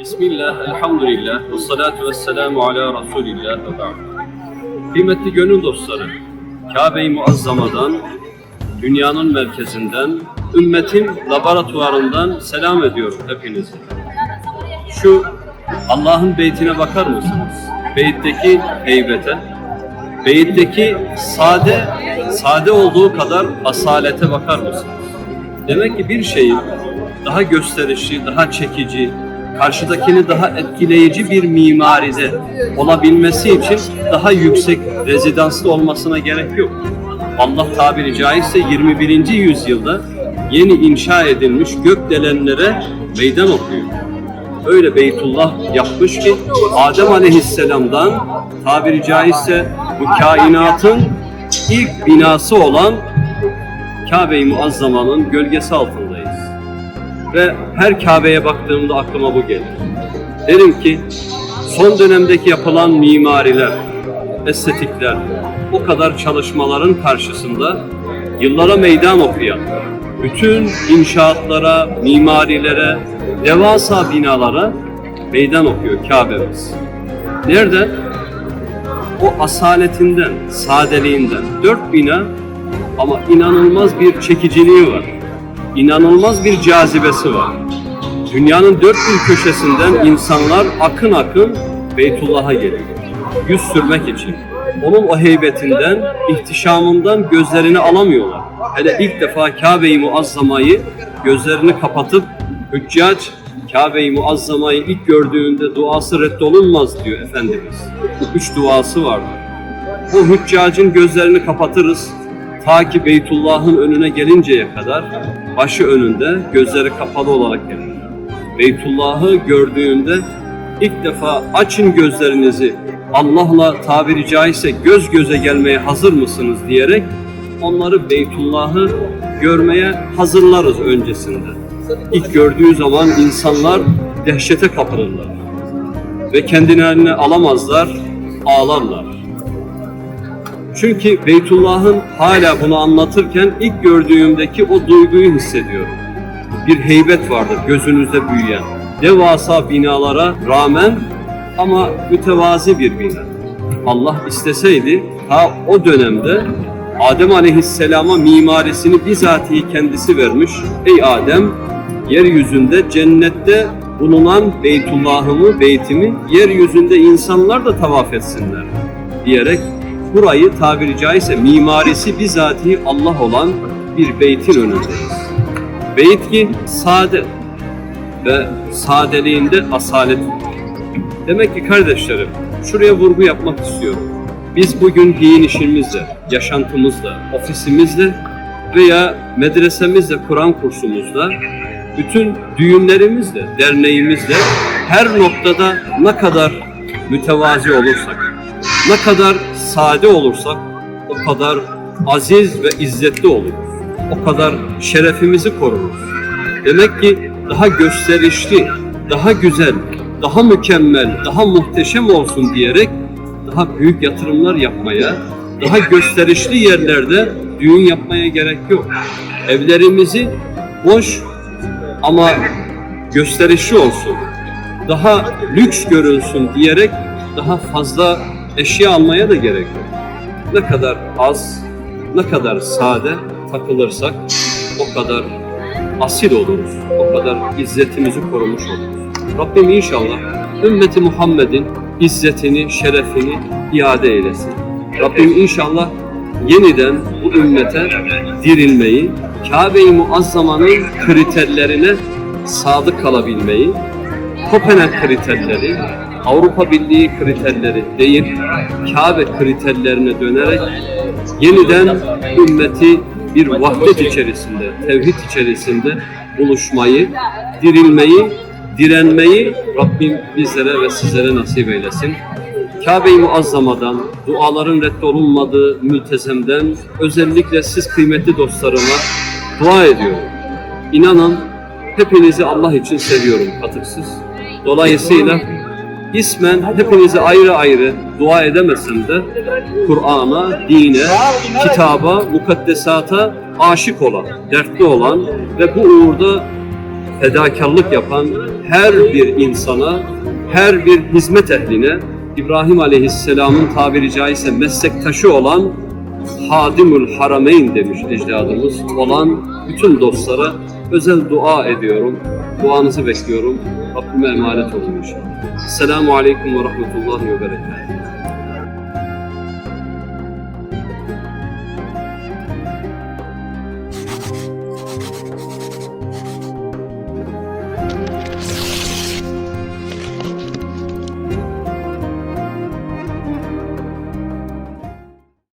Bismillah, elhamdülillah, ve salatu ve selamu ala Resulillah ve ba'd. Kıymetli gönül dostları, Kabe-i Muazzama'dan, dünyanın merkezinden, ümmetin laboratuvarından selam ediyorum hepinizi. Şu Allah'ın beytine bakar mısınız? Beytteki heybete, beytteki sade, sade olduğu kadar asalete bakar mısınız? Demek ki bir şeyin daha gösterişli, daha çekici, karşıdakini daha etkileyici bir mimaride olabilmesi için daha yüksek rezidanslı olmasına gerek yok. Allah tabiri caizse 21. yüzyılda yeni inşa edilmiş gökdelenlere meydan okuyor. Öyle Beytullah yapmış ki Adem Aleyhisselam'dan tabiri caizse bu kainatın ilk binası olan Kabe-i Muazzama'nın gölgesi altındayız. Ve her Kabe'ye baktığımda aklıma bu gelir. Derim ki son dönemdeki yapılan mimariler, estetikler, o kadar çalışmaların karşısında yıllara meydan okuyan, bütün inşaatlara, mimarilere, devasa binalara meydan okuyor Kabe'miz. Nerede? O asaletinden, sadeliğinden. Dört bina ama inanılmaz bir çekiciliği var. İnanılmaz bir cazibesi var. Dünyanın dört bir köşesinden insanlar akın akın Beytullah'a geliyor. Yüz sürmek için. Onun o heybetinden, ihtişamından gözlerini alamıyorlar. Hele ilk defa Kabe-i Muazzama'yı gözlerini kapatıp hüccac Kabe-i Muazzama'yı ilk gördüğünde duası reddolunmaz diyor Efendimiz. Üç duası vardır. Bu hüccacın gözlerini kapatırız. Ta ki Beytullah'ın önüne gelinceye kadar başı önünde, gözleri kapalı olarak gelir. Beytullah'ı gördüğünde ilk defa açın gözlerinizi Allah'la tabiri caizse göz göze gelmeye hazır mısınız diyerek onları Beytullah'ı görmeye hazırlarız öncesinde. İlk gördüğü zaman insanlar dehşete kapılırlar ve kendilerini alamazlar, ağlarlar. Çünkü Beytullah'ın hala bunu anlatırken ilk gördüğümdeki o duyguyu hissediyorum. Bir heybet vardır gözünüzde büyüyen. Devasa binalara rağmen ama mütevazi bir bina. Allah isteseydi ta o dönemde Adem Aleyhisselam'a mimarisini bizatihi kendisi vermiş. Ey Adem, yeryüzünde cennette bulunan Beytullah'ımı, beytimi yeryüzünde insanlar da tavaf etsinler diyerek burayı tabiri caizse mimarisi bizatihi Allah olan bir beytin önündeyiz. Beyt ki sade ve sadeliğinde asalet. Demek ki kardeşlerim şuraya vurgu yapmak istiyorum. Biz bugün giyinişimizle, yaşantımızla, ofisimizle veya medresemizle, Kur'an kursumuzda, bütün düğünlerimizle, derneğimizle her noktada ne kadar mütevazi olursak, ne kadar sade olursak o kadar aziz ve izzetli oluruz. O kadar şerefimizi koruruz. Demek ki daha gösterişli, daha güzel, daha mükemmel, daha muhteşem olsun diyerek daha büyük yatırımlar yapmaya, daha gösterişli yerlerde düğün yapmaya gerek yok. Evlerimizi boş ama gösterişli olsun, daha lüks görünsün diyerek daha fazla eşya almaya da gerek yok. Ne kadar az, ne kadar sade takılırsak o kadar asil oluruz. O kadar izzetimizi korumuş oluruz. Rabbim inşallah ümmeti Muhammed'in izzetini, şerefini iade eylesin. Rabbim inşallah yeniden bu ümmete dirilmeyi, Kabe-i Muazzama'nın kriterlerine sadık kalabilmeyi, Kopenhag kriterleri, Avrupa Birliği kriterleri değil, Kabe kriterlerine dönerek yeniden ümmeti bir vahdet içerisinde, tevhid içerisinde buluşmayı, dirilmeyi, direnmeyi Rabbim bizlere ve sizlere nasip eylesin. Kabe-i Muazzama'dan, duaların reddolunmadığı mültezemden özellikle siz kıymetli dostlarıma dua ediyorum. İnanın hepinizi Allah için seviyorum katıksız. Dolayısıyla ismen hepinizi ayrı ayrı dua edemesem de Kur'an'a, dine, kitaba, mukaddesata aşık olan, dertli olan ve bu uğurda fedakarlık yapan her bir insana, her bir hizmet ehline İbrahim Aleyhisselam'ın tabiri caizse meslektaşı olan Hadimül Harameyn demiş ecdadımız olan bütün dostlara özel dua ediyorum. Duanızı bekliyorum. Rabbime emanet olun inşallah. Selamun Aleyküm ve Rahmetullahi ve Berekatuhu.